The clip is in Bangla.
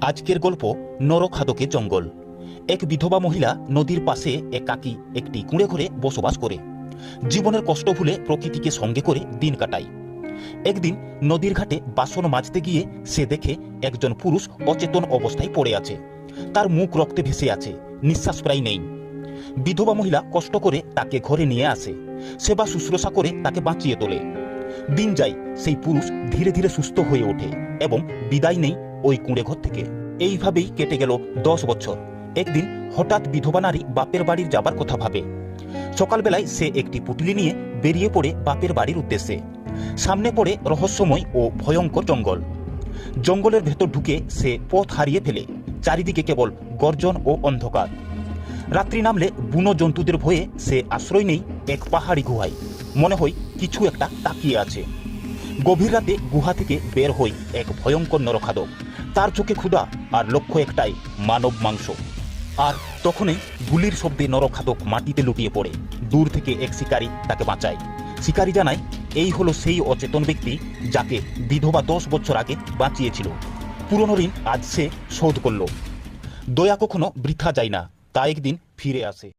আজকের গল্প নরখাদকে জঙ্গল। এক বিধবা মহিলা নদীর পাশে একাকী একটি কুঁড়ে ঘরে বসবাস করে। জীবনের কষ্ট ভুলে প্রকৃতিকে সঙ্গে করে দিন কাটায়। একদিন নদীর ঘাটে বাসন মাজতে গিয়ে সে দেখে একজন পুরুষ অচেতন অবস্থায় পড়ে আছে। তার মুখ রক্তে ভেসে আছে, নিঃশ্বাস প্রায় নেই। বিধবা মহিলা কষ্ট করে তাকে ঘরে নিয়ে আসে, সেবা শুশ্রূষা করে তাকে বাঁচিয়ে তোলে। দিন যায়, সেই পুরুষ ধীরে ধীরে সুস্থ হয়ে ওঠে এবং বিদায় নেই ওই কুঁড়ে ঘর থেকে এইভাবেই কেটে গেল দশ বছর। একদিন হঠাৎ বিধবা নারী বাপের বাড়ির যাবার কথা ভাবে। সকালবেলায় সে একটি পুটলি নিয়ে বেরিয়ে পড়ে বাপের বাড়ির উদ্দেশ্যে। সামনে পড়ে রহস্যময় ও ভয়ঙ্কর জঙ্গল। জঙ্গলের ভেতর ঢুকে সে পথ হারিয়ে ফেলে। চারিদিকে কেবল গর্জন ও অন্ধকার। রাত্রি নামলে বুনো জন্তুদের ভয়ে সে আশ্রয় নেই এক পাহাড়ি গুহায়। মনে হয় কিছু একটা তাকিয়ে আছে। গভীর রাতে গুহা থেকে বের হই এক ভয়ঙ্কর নরখাদক। তার চোখে ক্ষুধা আর লক্ষ্য একটাই, মানব মাংস। আর তখনই গুলির শব্দে নরখাদক মাটিতে লুটিয়ে পড়ে। দূর থেকে এক শিকারী তাকে বাঁচায়। শিকারী জানায়, এই হলো সেই অচেতন ব্যক্তি যাকে বিধবা দশ বছর আগে বাঁচিয়েছিল। পুরনো ঋণ আজ সে শোধ করল। দয়া কখনো বৃথা যায় না। তা একদিন ফিরে আসে।